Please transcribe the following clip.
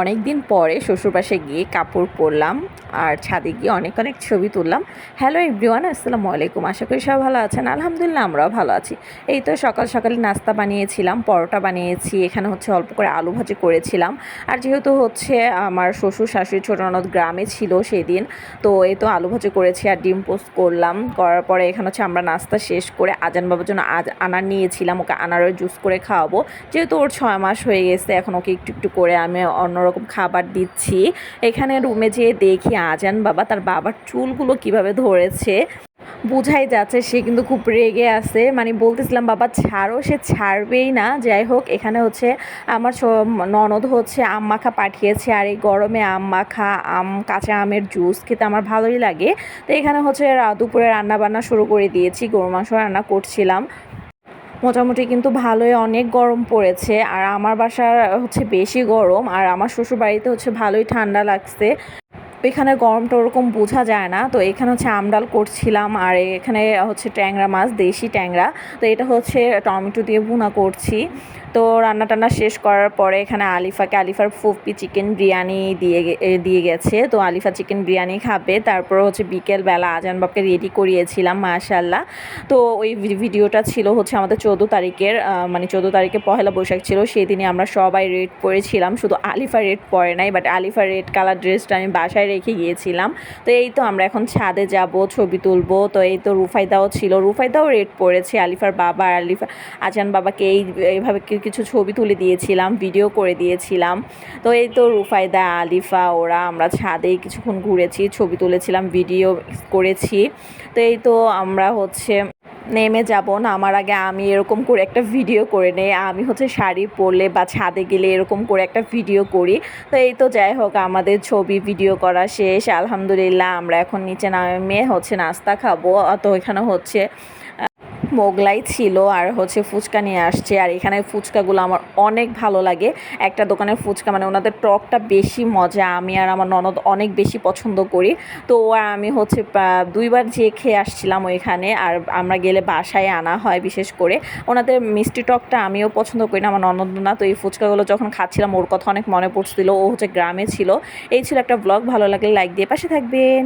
অনেক দিন পরে শ্বশুরবাসে গিয়ে কাপড় পরলাম আর ছাদে গিয়ে অনেক অনেক ছবি তুললাম। হ্যালো এভরিওয়ান আসসালামু আলাইকুম। আশা করি সবাই ভালো আছেন। আলহামদুলিল্লাহ, আমরাও ভালো আছি। এই তো সকাল সকালে নাস্তা বানিয়েছিলাম, পরোটা বানিয়েছি, এখানে হচ্ছে অল্প করে আলু ভাজি করেছিলাম। আর যেহেতু হচ্ছে আমার শ্বশুর, শাশুড়ি, ছোটো ননদ গ্রামে ছিল সেদিন, তো এই তো আলু ভাজি করেছি আর ডিম পোস্ট করলাম। করার পরে এখানে হচ্ছে আমরা নাস্তা শেষ করে আজান বাবার জন্য আজ আনার নিয়েছিলাম। ওকে আনারের জুস করে খাওয়াবো। যেহেতু ওর ছয় মাস হয়ে গেছে, এখন ওকে একটু একটু করে আমি অন্যরকম খাবার দিচ্ছি। এখানে রুমে যেয়ে দেখি আজান বাবা তার বাবার চুলগুলো কীভাবে ধরেছে। বোঝাই যাচ্ছে সে কিন্তু খুব রেগে আছে। মানে বলতেছিলাম, বাবা, ছাড়ো, সে ছাড়বেই না। যাই হোক, এখানে হচ্ছে আমার ননদ হচ্ছে আম মাখা পাঠিয়েছে আর এই গরমে আম মাখা, আম, কাঁচা আমের জুস খেতে আমার ভালোই লাগে। তো এখানে হচ্ছে দুপুরে রান্না বান্না শুরু করে দিয়েছি। গরু মাংস রান্না করছিলাম। মোটামুটি কিন্তু ভালোই অনেক গরম পড়েছে। আর আমার বাসার হচ্ছে বেশি গরম, আর আমার শ্বশুর বাড়িতে হচ্ছে ভালোই ঠান্ডা লাগছে। এখানে গরমটা ওরকম বোঝা যায় না। তো এখানে হচ্ছে আমডাল করছিলাম আর এখানে হচ্ছে ট্যাংরা মাছ, দেশি ট্যাংরা। তো এটা হচ্ছে টমেটো দিয়ে ভুনা করছি। তো রান্না টান্না শেষ করার পরে এখানে আলিফাকে, আলিফার ফুপি চিকেন বিরিয়ানি দিয়ে দিয়ে গেছে। তো আলিফা চিকেন বিরিয়ানি খাবে। তারপর হচ্ছে বিকেলবেলা আজান বাপকে রেডি করিয়েছিলাম মাশাল্লাহ তো ওই ভিডিওটা ছিল হচ্ছে আমাদের চোদ্দ তারিখের মানে চোদ্দ তারিখে পহেলা বৈশাখ ছিল। সেই দিনে আমরা সবাই রেড পরেছিলাম। শুধু আলিফা রেড পরে নাই বাট আলিফা রেড কালার ড্রেসটা আমি বাসায় রেখে গিয়েছিলাম। তো এই তো আমরা এখন ছাদে যাব, ছবি তুলবো। তো এই তো রুফাইদাও ছিল। রুফাইদাও রেড পরেছে আলিফার বাবা আর আলিফা, আজান বাবাকে এই, এইভাবে কিছু ছবি তুলে দিয়েছিলাম ভিডিও করে দিয়েছিলাম। তো এই তো রুফাইদা, আলিফা, ওরা আমরা ছাদে কিছুক্ষণ ঘুরেছি, ছবি তুলেছিলাম ভিডিও করেছি। তো এই তো আমরা হচ্ছে নেমে যাব না। আমার আগে আমি এরকম করে একটা ভিডিও করে নেই। আমি হচ্ছে শাড়ি পরলে বা ছাদে গেলে এরকম করে একটা ভিডিও করি। তো এই তো যাই হোক, আমাদের ছবি ভিডিও করা শেষ। আলহামদুলিল্লাহ, আমরা এখন নিচে নামে হচ্ছে নাস্তা খাব। তো এখানে হচ্ছে মোগলাই ছিল আর হচ্ছে ফুচকা নিয়ে আসছে। আর এখানে ফুচকাগুলো আমার অনেক ভালো লাগে। একটা দোকানের ফুচকা মানে ওনাদের টকটা বেশি মজা। আমি আর আমার ননদ অনেক বেশি পছন্দ করি। তো আমি হচ্ছে দুইবার যেয়ে খেয়ে আসছিলাম ওইখানে, আর আমরা গেলে বাসায় আনা হয় বিশেষ করে। ওনাদের মিষ্টি টকটা আমিও পছন্দ করি না, আমার ননদ না। তো এই ফুচকাগুলো যখন খাচ্ছিলাম, ওর কথা অনেক মনে পড়ছিল। ও হচ্ছে গ্রামে ছিল। এই ছিল একটা ব্লগ ভালো লাগলে লাইক দিয়ে পাশে থাকবেন।